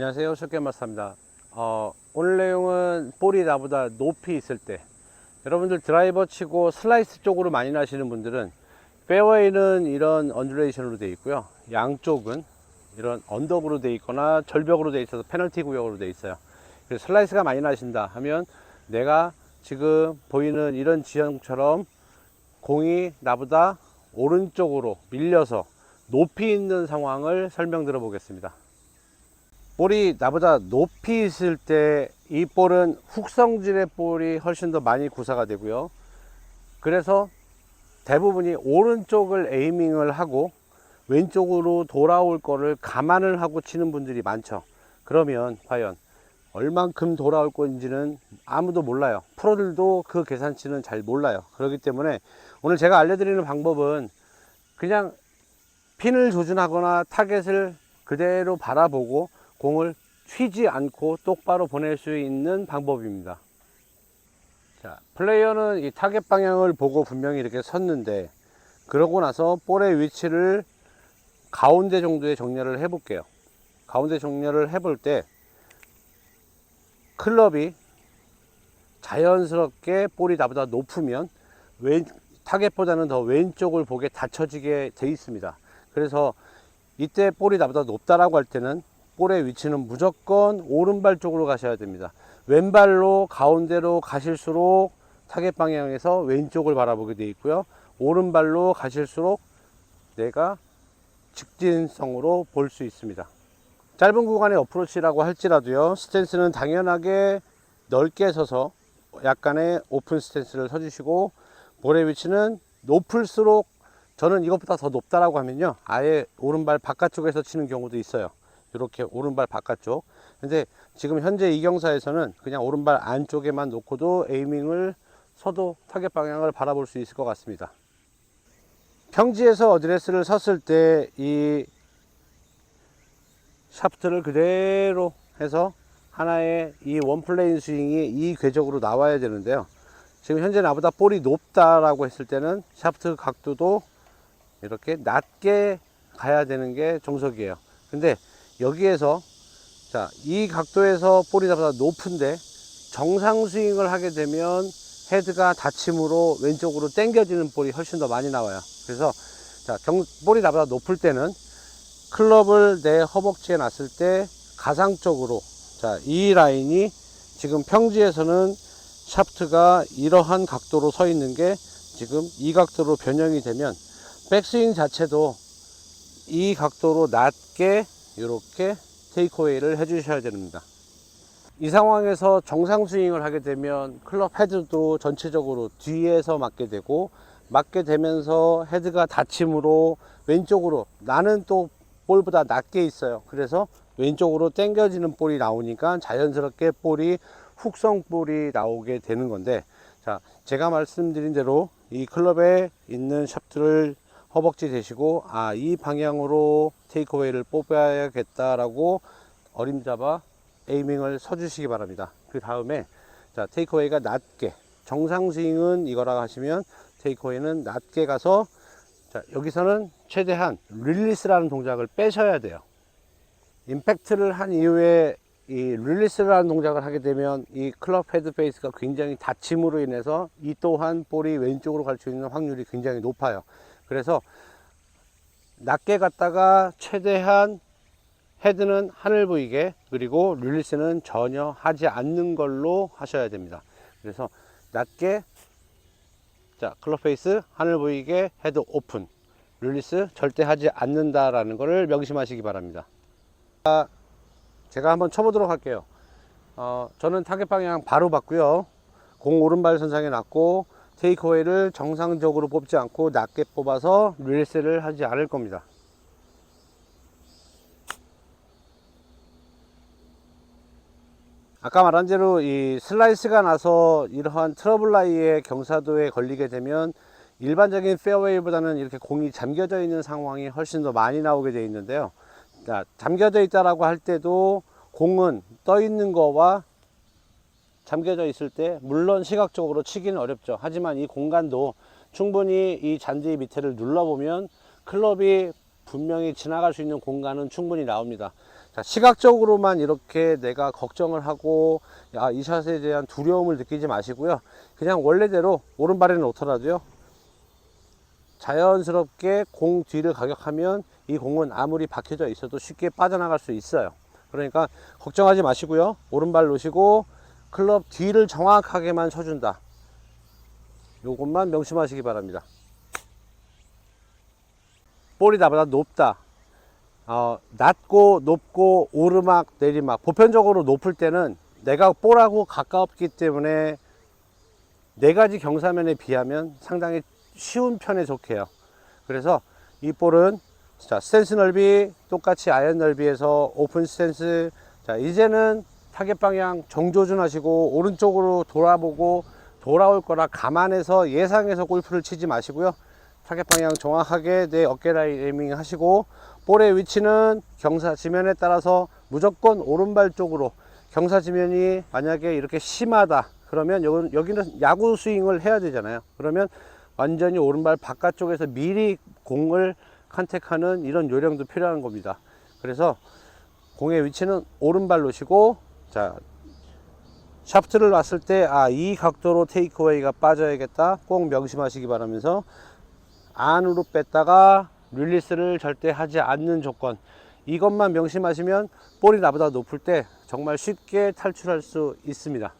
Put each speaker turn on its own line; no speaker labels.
안녕하세요. 쉽게마스터입니다. 어, 오늘 내용은 볼이 나보다 높이 있을 때 여러분들 드라이버 치고 슬라이스 쪽으로 많이 나시는 분들은 페어웨이는 이런 언듈레이션으로 되어 있고요. 양쪽은 이런 언덕으로 되어 있거나 절벽으로 되어 있어서 페널티 구역으로 되어 있어요. 그래서 슬라이스가 많이 나신다 하면 내가 지금 보이는 이런 지형처럼 공이 나보다 오른쪽으로 밀려서 높이 있는 상황을 설명드려 보겠습니다. 볼이 나보다 높이 있을 때 이 볼은 훅성질의 볼이 훨씬 더 많이 구사가 되고요. 그래서 대부분이 오른쪽을 에이밍을 하고 왼쪽으로 돌아올 거를 감안을 하고 치는 분들이 많죠. 그러면 과연 얼만큼 돌아올 건지는 아무도 몰라요. 프로들도 그 계산치는 잘 몰라요. 그렇기 때문에 오늘 제가 알려드리는 방법은 그냥 핀을 조준하거나 타겟을 그대로 바라보고 공을 튀지 않고 똑바로 보낼 수 있는 방법입니다. 자, 플레이어는 이 타겟 방향을 보고 분명히 이렇게 섰는데 그러고 나서 볼의 위치를 가운데 정도의 정렬을 해 볼게요. 가운데 정렬을 해볼 때 클럽이 자연스럽게 볼이 나보다 높으면 왼 타겟보다는 더 왼쪽을 보게 닫혀지게 돼 있습니다. 그래서 이때 볼이 나보다 높다라고 할 때는 볼의 위치는 무조건 오른발 쪽으로 가셔야 됩니다. 왼발로 가운데로 가실수록 타겟 방향에서 왼쪽을 바라보게 되어 있고요. 오른발로 가실수록 내가 직진성으로 볼 수 있습니다. 짧은 구간의 어프로치라고 할지라도요. 스탠스는 당연하게 넓게 서서 약간의 오픈 스탠스를 서주시고 볼의 위치는 높을수록 저는 이것보다 더 높다라고 하면요. 아예 오른발 바깥쪽에서 치는 경우도 있어요. 이렇게 오른발 바깥쪽. 근데 지금 현재 이 경사에서는 그냥 오른발 안쪽에만 놓고도 에이밍을 서도 타겟 방향을 바라볼 수 있을 것 같습니다. 평지에서 어드레스를 섰을 때 이 샤프트를 그대로 해서 하나의 이 원플레인 스윙이 이 궤적으로 나와야 되는데요. 지금 현재 나보다 볼이 높다라고 했을 때는 샤프트 각도도 이렇게 낮게 가야 되는 게 정석이에요. 근데 여기에서 자, 이 각도에서 볼이 나보다 높은데 정상 스윙을 하게 되면 헤드가 닫힘으로 왼쪽으로 당겨지는 볼이 훨씬 더 많이 나와요. 그래서 자, 경, 볼이 나보다 높을 때는 클럽을 내 허벅지에 놨을 때 가상적으로 자, 이 라인이 지금 평지에서는 샤프트가 이러한 각도로 서 있는 게 지금 이 각도로 변형이 되면 백스윙 자체도 이 각도로 낮게 이렇게 테이크어웨이를 해 주셔야 됩니다. 이 상황에서 정상 스윙을 하게 되면 클럽 헤드도 전체적으로 뒤에서 맞게 되고 맞게 되면서 헤드가 닫힘으로 왼쪽으로 나는 또 볼보다 낮게 있어요. 그래서 왼쪽으로 당겨지는 볼이 나오니까 자연스럽게 볼이 훅성 볼이 나오게 되는 건데 자 제가 말씀드린 대로 이 클럽에 있는 샤프트를 허벅지 대시고 아 이 방향으로 테이크어웨이를 뽑아야겠다라고 어림잡아 에이밍을 서주시기 바랍니다. 그 다음에 자 테이크어웨이가 낮게 정상 스윙은 이거라 하시면 테이크어웨이는 낮게 가서 자 여기서는 최대한 릴리스라는 동작을 빼셔야 돼요. 임팩트를 한 이후에 이 릴리스라는 동작을 하게 되면 이 클럽 헤드 페이스가 굉장히 닫힘으로 인해서 이 또한 볼이 왼쪽으로 갈 수 있는 확률이 굉장히 높아요. 그래서 낮게 갔다가 최대한 헤드는 하늘 보이게 그리고 릴리스는 전혀 하지 않는 걸로 하셔야 됩니다. 그래서 낮게 자 클럽 페이스 하늘 보이게 헤드 오픈 릴리스 절대 하지 않는다 라는 것을 명심하시기 바랍니다. 자, 제가 한번 쳐보도록 할게요. 어, 저는 타겟 방향 바로 봤고요. 공 오른발 선상에 놨고 테이크어웨이를 정상적으로 뽑지 않고 낮게 뽑아서 릴리스를 하지 않을 겁니다. 아까 말한 대로 이 슬라이스가 나서 이러한 트러블 라이의 경사도에 걸리게 되면 일반적인 페어웨이보다는 이렇게 공이 잠겨져 있는 상황이 훨씬 더 많이 나오게 되어 있는데요. 자, 잠겨져 있다라고 할 때도 공은 떠 있는 거와 잠겨져 있을 때 물론 시각적으로 치기는 어렵죠. 하지만 이 공간도 충분히 이 잔디 밑에를 눌러보면 클럽이 분명히 지나갈 수 있는 공간은 충분히 나옵니다. 자, 시각적으로만 이렇게 내가 걱정을 하고 야, 이 샷에 대한 두려움을 느끼지 마시고요. 그냥 원래대로 오른발에는 놓더라도요. 자연스럽게 공 뒤를 가격하면 이 공은 아무리 박혀져 있어도 쉽게 빠져나갈 수 있어요. 그러니까 걱정하지 마시고요. 오른발 놓으시고 클럽 뒤를 정확하게만 쳐준다. 요것만 명심하시기 바랍니다. 볼이 나보다 높다. 어, 낮고 높고 오르막 내리막 보편적으로 높을 때는 내가 볼하고 가까웠기 때문에 네 가지 경사면에 비하면 상당히 쉬운 편에 속해요. 그래서 이 볼은 자 스탠스 넓이 똑같이 아이언 넓이에서 오픈 스탠스 자 이제는 타겟 방향 정조준하시고 오른쪽으로 돌아보고 돌아올 거라 감안해서 예상해서 골프를 치지 마시고요. 타겟 방향 정확하게 내 어깨 라인 에이밍 하시고 볼의 위치는 경사 지면에 따라서 무조건 오른발 쪽으로. 경사 지면이 만약에 이렇게 심하다 그러면 여기, 여기는 야구 스윙을 해야 되잖아요. 그러면 완전히 오른발 바깥쪽에서 미리 공을 컨택하는 이런 요령도 필요한 겁니다. 그래서 공의 위치는 오른발 놓으시고 자 샤프트를 놨을 때 아 이 각도로 테이크어웨이가 빠져야겠다. 꼭 명심하시기 바라면서 안으로 뺐다가 릴리스를 절대 하지 않는 조건. 이것만 명심하시면 볼이 나보다 높을 때 정말 쉽게 탈출할 수 있습니다